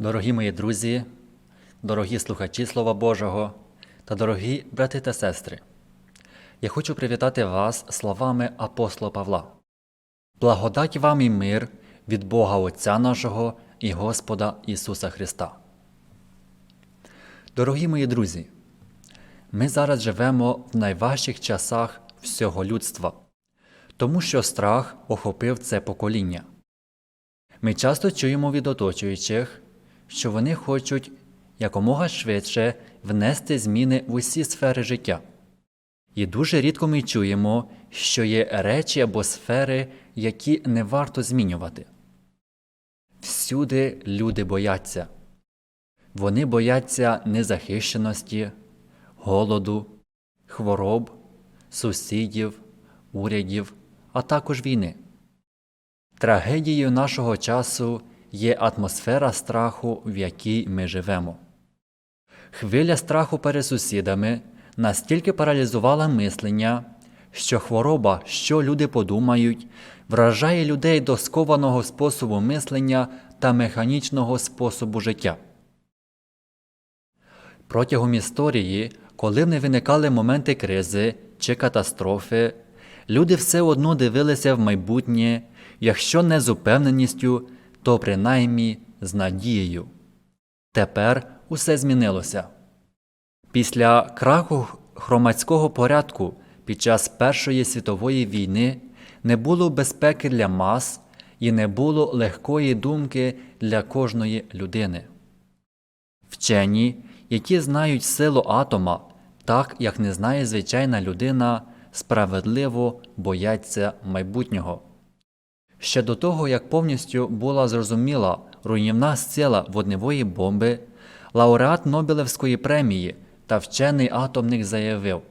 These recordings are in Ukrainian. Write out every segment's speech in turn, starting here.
Дорогі мої друзі, дорогі слухачі Слова Божого та дорогі брати та сестри, я хочу привітати вас словами апостола Павла. Благодать вам і мир від Бога Отця нашого і Господа Ісуса Христа. Дорогі мої друзі, ми зараз живемо в найважчих часах всього людства, тому що страх охопив це покоління. Ми часто чуємо від оточуючих, що вони хочуть якомога швидше внести зміни в усі сфери життя. І дуже рідко ми чуємо, що є речі або сфери, які не варто змінювати. Всюди люди бояться. Вони бояться незахищеності, голоду, хвороб, сусідів, урядів, а також війни. Трагедією нашого часу є атмосфера страху, в якій ми живемо. Хвиля страху перед сусідами настільки паралізувала мислення, що хвороба, що люди подумають, вражає людей до скованого способу мислення та механічного способу життя. Протягом історії, коли не виникали моменти кризи чи катастрофи, люди все одно дивилися в майбутнє, якщо не з упевненістю, то принаймні з надією. Тепер усе змінилося. Після краху громадського порядку під час Першої світової війни не було безпеки для мас і не було легкої думки для кожної людини. Вчені, які знають силу атома, так як не знає звичайна людина, справедливо бояться майбутнього. Ще до того, як повністю була зрозуміла руйнівна сила водневої бомби, лауреат Нобелевської премії та вчений атомник заявив: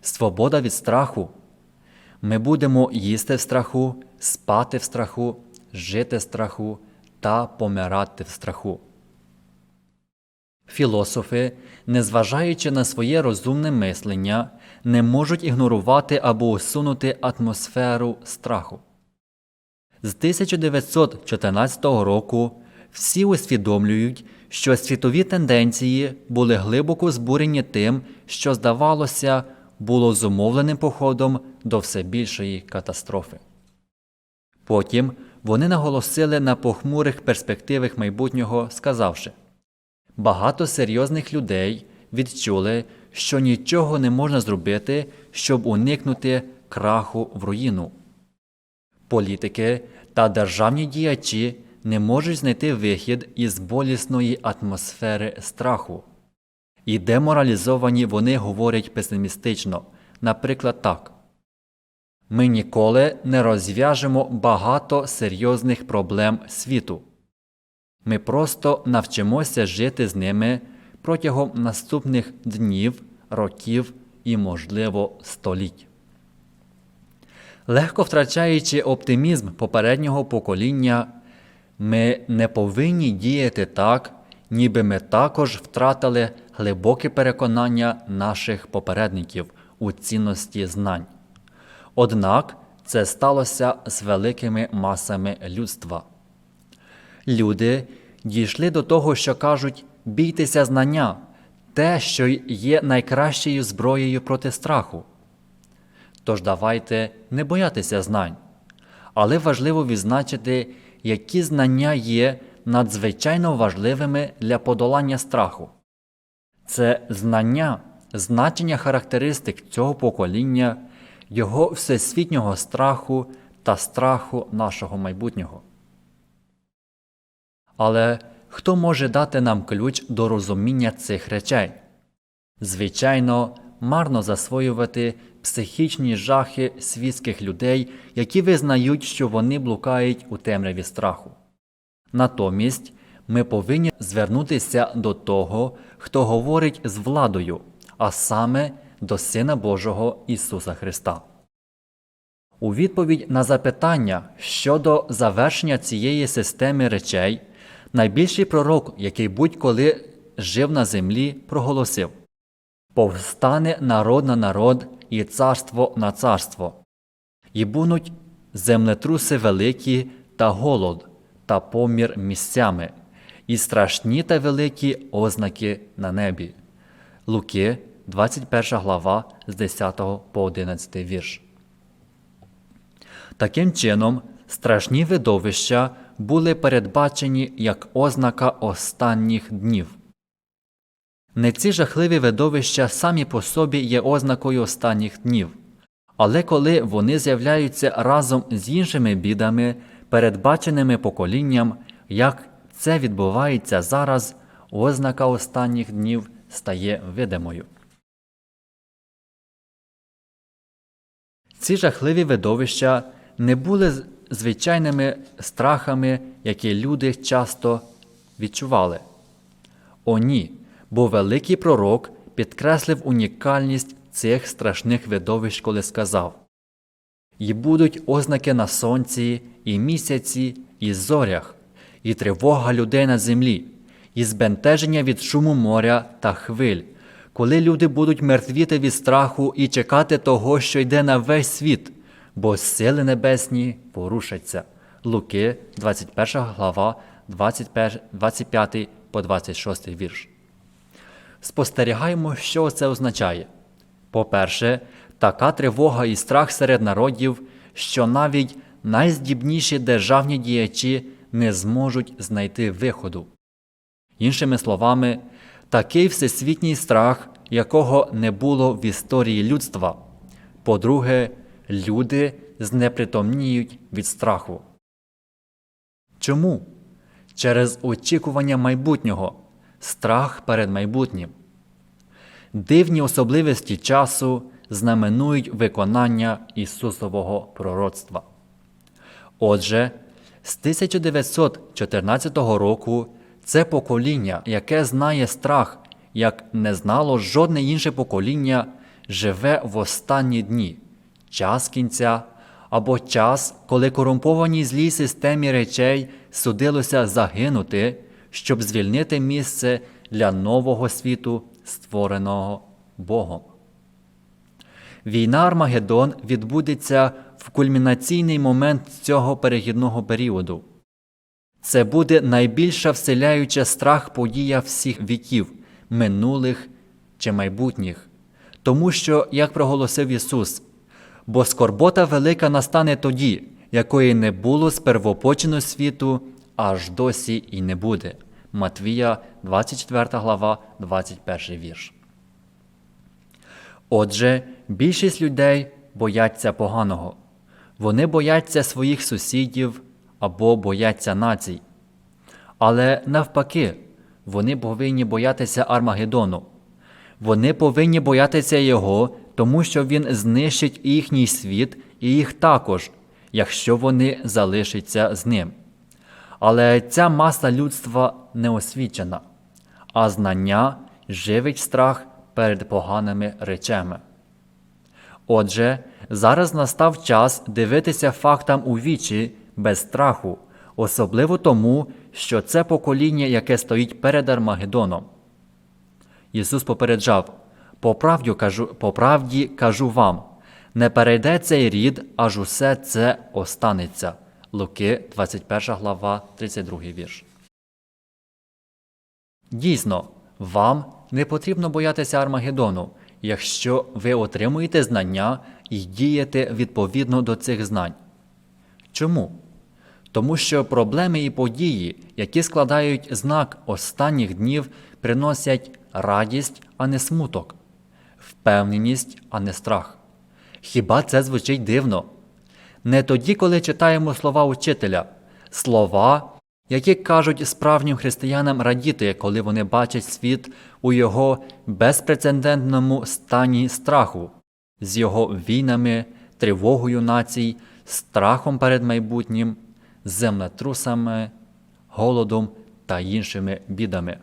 Свобода від страху. Ми будемо їсти в страху, спати в страху, жити в страху та помирати в страху. Філософи, незважаючи на своє розумне мислення, не можуть ігнорувати або усунути атмосферу страху. З 1914 року всі усвідомлюють, що світові тенденції були глибоко збурені тим, що, здавалося, було зумовленим походом до все більшої катастрофи. Потім вони наголосили на похмурих перспективах майбутнього, сказавши Багато серйозних людей відчули, що нічого не можна зробити, щоб уникнути краху в руїну. Політики та державні діячі не можуть знайти вихід із болісної атмосфери страху. І деморалізовані вони говорять песимістично, наприклад, так. Ми ніколи не розв'яжемо багато серйозних проблем світу. Ми просто навчимося жити з ними протягом наступних днів, років і, можливо, століть. Легко втрачаючи оптимізм попереднього покоління, ми не повинні діяти так, ніби ми також втратили глибоке переконання наших попередників у цінності знань. Однак це сталося з великими масами людства. Люди дійшли до того, що кажуть бійтеся знання, те, що є найкращою зброєю проти страху. Тож давайте не боятися знань, але важливо відзначити, які знання є надзвичайно важливими для подолання страху. Це знання, значення характеристик цього покоління, його всесвітнього страху та страху нашого майбутнього. Але хто може дати нам ключ до розуміння цих речей? Звичайно, марно засвоювати психічні жахи світських людей, які визнають, що вони блукають у темряві страху. Натомість ми повинні звернутися до того, хто говорить з владою, а саме до Сина Божого Ісуса Христа. У відповідь на запитання щодо завершення цієї системи речей, найбільший пророк, який будь-коли жив на землі, проголосив Повстане народ на народ і царство на царство, і будуть землетруси великі та голод, та помір місцями, і страшні та великі ознаки на небі. Луки, 21 глава з 10 по 11 вірш. Таким чином, страшні видовища були передбачені як ознака останніх днів. Не ці жахливі видовища самі по собі є ознакою останніх днів, але коли вони з'являються разом з іншими бідами, передбаченими поколінням, як це відбувається зараз, ознака останніх днів стає видимою. Ці жахливі видовища не були звичайними страхами, які люди часто відчували. О ні, бо великий пророк підкреслив унікальність цих страшних видовищ, коли сказав І будуть ознаки на сонці, і місяці, і зорях, і тривога людей на землі, і збентеження від шуму моря та хвиль, коли люди будуть мертвіти від страху і чекати того, що йде на весь світ, бо сили небесні порушаться. Луки, 21 глава, 21, 25 по 26 вірш. Спостерігаємо, що це означає. По-перше, така тривога і страх серед народів, що навіть найздібніші державні діячі не зможуть знайти виходу. Іншими словами, такий всесвітній страх, якого не було в історії людства. По-друге, люди знепритомніють від страху. Чому? Через очікування майбутнього, страх перед майбутнім. Дивні особливості часу знаменують виконання Ісусового пророцтва. Отже, з 1914 року це покоління, яке знає страх, як не знало жодне інше покоління, живе в останні дні, час кінця або час, коли корумпованій злій системі речей судилося загинути, щоб звільнити місце для нового світу, створеного Богом. Війна Армагеддон відбудеться в кульмінаційний момент цього перехідного періоду. Це буде найбільша вселяюча страх подія всіх віків, минулих чи майбутніх, тому що, як проголосив Ісус, бо скорбота велика настане тоді, якої не було з первопочину світу, аж досі і не буде. Матвія, 24 глава, 21 вірш. Отже, більшість людей бояться поганого. Вони бояться своїх сусідів або бояться націй. Але навпаки, вони повинні боятися Армагеддону. Вони повинні боятися його, тому що він знищить їхній світ і їх також, якщо вони залишаться з ним. Але ця маса людства не освічена, а знання живить страх перед поганими речами. Отже, зараз настав час дивитися фактам у вічі без страху, особливо тому, що це покоління, яке стоїть перед Армагеддоном. Ісус попереджав: по правді кажу, по правді кажу вам, не перейде цей рід, аж усе це останеться. Луки, 21 глава, 32 вірш. Дійсно, вам не потрібно боятися Армагеддону, якщо ви отримуєте знання і дієте відповідно до цих знань. Чому? Тому що проблеми і події, які складають знак останніх днів, приносять радість, а не смуток, впевненість, а не страх. Хіба це звучить дивно? Не тоді, коли читаємо слова учителя, слова, які кажуть справжнім християнам радіти, коли вони бачать світ у його безпрецедентному стані страху, з його війнами, тривогою націй, страхом перед майбутнім, землетрусами, голодом та іншими бідами.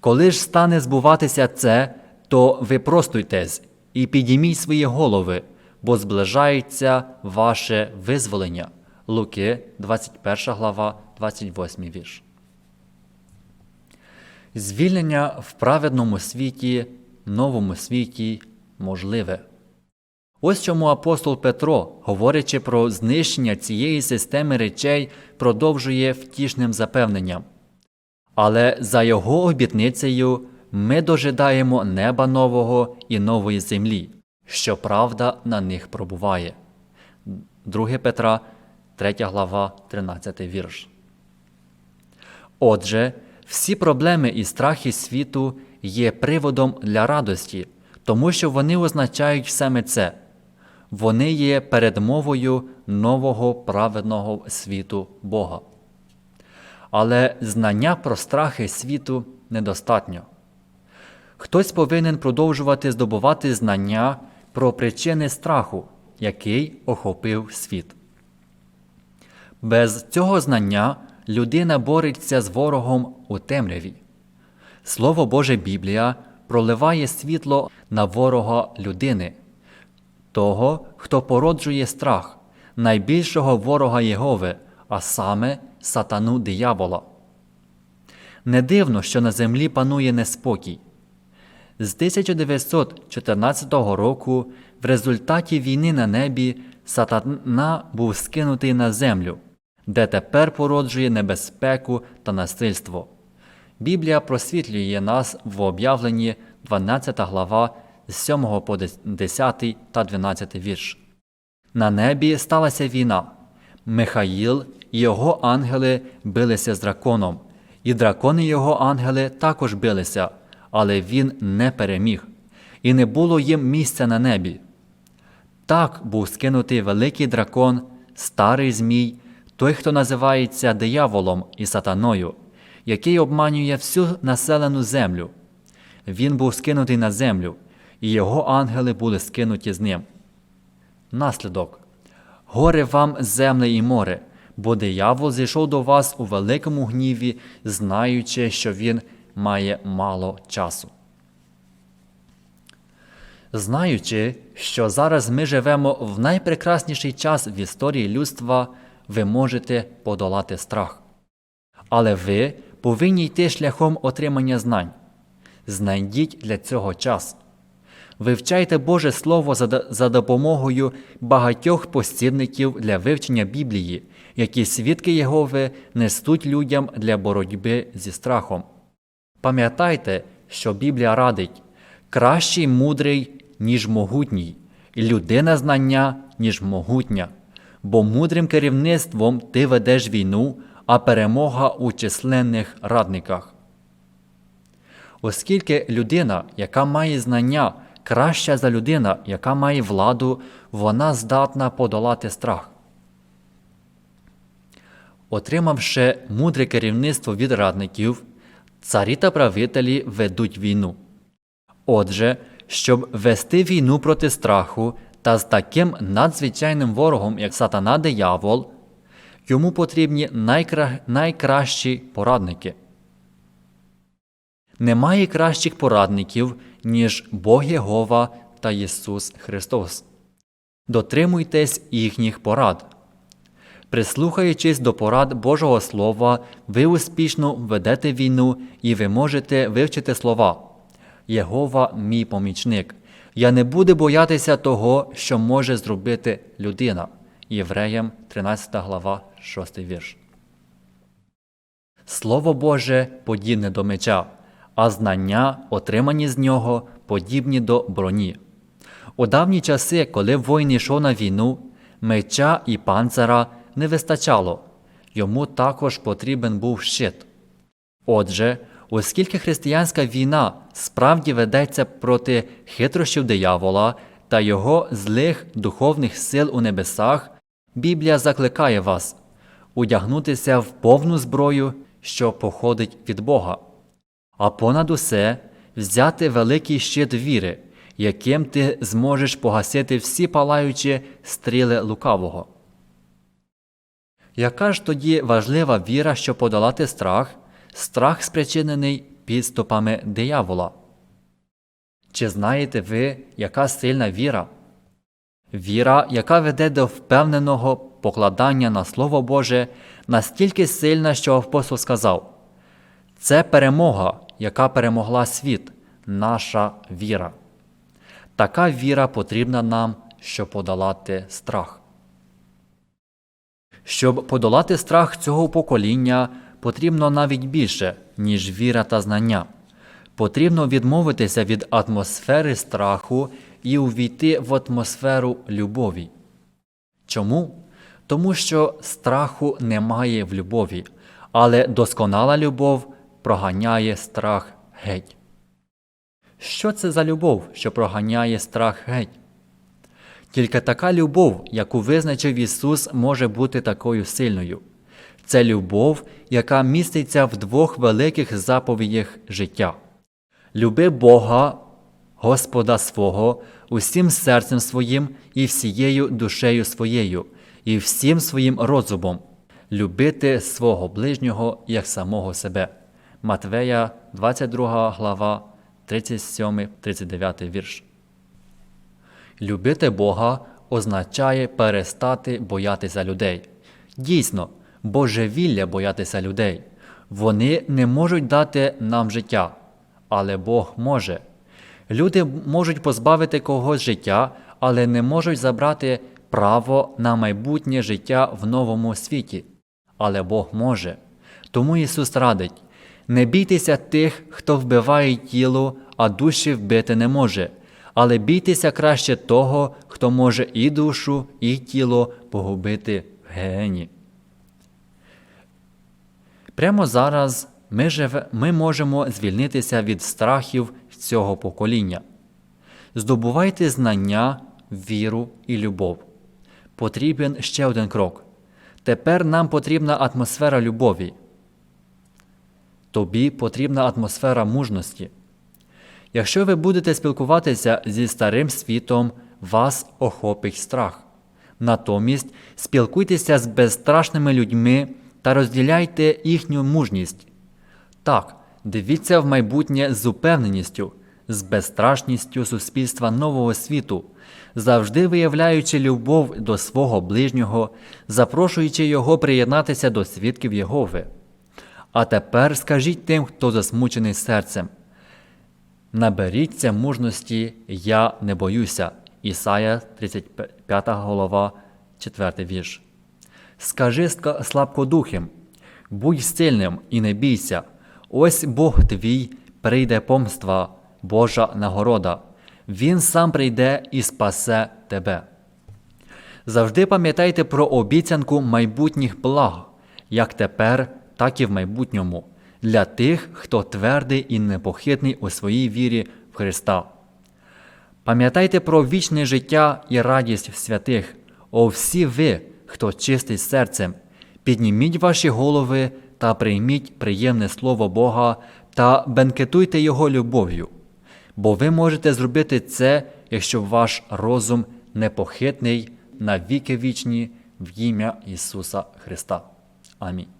Коли ж стане збуватися це, то випростуйтесь і підійміть свої голови, бо зближається ваше визволення. Луки, 21 глава, 28 вірш. Звільнення в праведному світі, новому світі можливе. Ось чому апостол Петро, говорячи про знищення цієї системи речей, продовжує втішним запевненням. Але за його обітницею ми дожидаємо неба нового і нової землі, що правда на них пробуває. 2 Петра, 3 глава, 13 вірш. Отже, всі проблеми і страхи світу є приводом для радості, тому що вони означають саме це. Вони є передмовою нового праведного світу Бога. Але знання про страхи світу недостатньо. Хтось повинен продовжувати здобувати знання про причини страху, який охопив світ. Без цього знання людина бореться з ворогом у темряві. Слово Боже Біблія проливає світло на ворога людини, того, хто породжує страх, найбільшого ворога Єгови, а саме сатану диявола. Не дивно, що на землі панує неспокій. З 1914 року в результаті війни на небі сатана був скинутий на землю, де тепер породжує небезпеку та насильство. Біблія просвітлює нас в об'явленні 12 глава з 7 по 10 та 12 вірш. На небі сталася війна. Михаїл і його ангели билися з драконом, і дракони його ангели також билися, але він не переміг, і не було їм місця на небі. Так був скинутий великий дракон, старий Змій, той, хто називається дияволом і сатаною, який обманює всю населену землю. Він був скинутий на землю, і його ангели були скинуті з ним. Наслідок Горе вам, земле і море, бо диявол зійшов до вас у великому гніві, знаючи, що він має мало часу. Знаючи, що зараз ми живемо в найпрекрасніший час в історії людства, ви можете подолати страх. Але ви повинні йти шляхом отримання знань. Знайдіть для цього час. Вивчайте Боже Слово за, допомогою багатьох посібників для вивчення Біблії, які свідки Єгови несуть людям для боротьби зі страхом. Пам'ятайте, що Біблія радить кращий мудрий, ніж могутній, і людина знання, ніж могутня, бо мудрим керівництвом ти ведеш війну, а перемога у численних радниках. Оскільки людина, яка має знання, краща за людина, яка має владу, вона здатна подолати страх. Отримавши мудре керівництво від радників, царі та правителі ведуть війну. Отже, щоб вести війну проти страху та з таким надзвичайним ворогом, як сатана диявол, йому потрібні найкра... найкращі порадники. Немає кращих порадників, ніж Бог Єгова та Ісус Христос. Дотримуйтесь їхніх порад. Прислухаючись до порад Божого Слова, ви успішно ведете війну і ви можете вивчити слова. Єгова мій помічник. Я не буду боятися того, що може зробити людина. Євреям 13 глава, 6 вірш. Слово Боже подібне до меча, а знання, отримані з нього, подібні до броні. У давні часи, коли воїн йшов на війну, меча і панцера не вистачало, йому також потрібен був щит. Отже, оскільки християнська війна справді ведеться проти хитрощів диявола та його злих духовних сил у небесах, Біблія закликає вас удягнутися в повну зброю, що походить від Бога, а понад усе взяти великий щит віри, яким ти зможеш погасити всі палаючі стріли лукавого. Яка ж тоді важлива віра, щоб подолати страх, страх спричинений підступами диявола? Чи знаєте ви, яка сильна віра? Віра, яка веде до впевненого покладання на Слово Боже, настільки сильна, що апостол сказав це перемога, яка перемогла світ, наша віра. Така віра потрібна нам, щоб подолати страх. Щоб подолати страх цього покоління, потрібно навіть більше, ніж віра та знання. Потрібно відмовитися від атмосфери страху і увійти в атмосферу любові. Чому? Тому що страху немає в любові, але досконала любов проганяє страх геть. Що це за любов, що проганяє страх геть? Тільки така любов, яку визначив Ісус, може бути такою сильною. Це любов, яка міститься в двох великих заповідях життя. Люби Бога, Господа свого, усім серцем своїм і всією душею своєю, і всім своїм розумом, любити свого ближнього як самого себе. Матвея, 22 глава, 37-39 вірш. Любити Бога означає перестати боятися людей. Дійсно, божевілля боятися людей. Вони не можуть дати нам життя, але Бог може. Люди можуть позбавити когось життя, але не можуть забрати право на майбутнє життя в новому світі. Але Бог може. Тому Ісус радить: не бійтеся тих, хто вбиває тіло, а душі вбити не може, але бійтеся краще того, хто може і душу, і тіло погубити в гені. Прямо зараз ми, живе, ми можемо звільнитися від страхів цього покоління. Здобувайте знання, віру і любов. Потрібен ще один крок. Тепер нам потрібна атмосфера любові. Тобі потрібна атмосфера мужності. Якщо ви будете спілкуватися зі старим світом, вас охопить страх. Натомість спілкуйтеся з безстрашними людьми та розділяйте їхню мужність. Так, дивіться в майбутнє з упевненістю, з безстрашністю суспільства нового світу, завжди виявляючи любов до свого ближнього, запрошуючи його приєднатися до свідків Єгови. А тепер скажіть тим, хто засмучений серцем. Наберіться мужності, я не боюся. Ісая, 35 голова, 4 вірш. Скажи слабкодухим, будь сильним і не бійся. Ось Бог твій прийде помства, Божа нагорода. Він сам прийде і спасе тебе. Завжди пам'ятайте про обіцянку майбутніх благ, як тепер, так і в майбутньому, для тих, хто твердий і непохитний у своїй вірі в Христа. Пам'ятайте про вічне життя і радість святих, о всі ви, хто чистий серцем, підніміть ваші голови та прийміть приємне слово Бога та бенкетуйте Його любов'ю, бо ви можете зробити це, якщо ваш розум непохитний на віки вічні в ім'я Ісуса Христа. Амінь.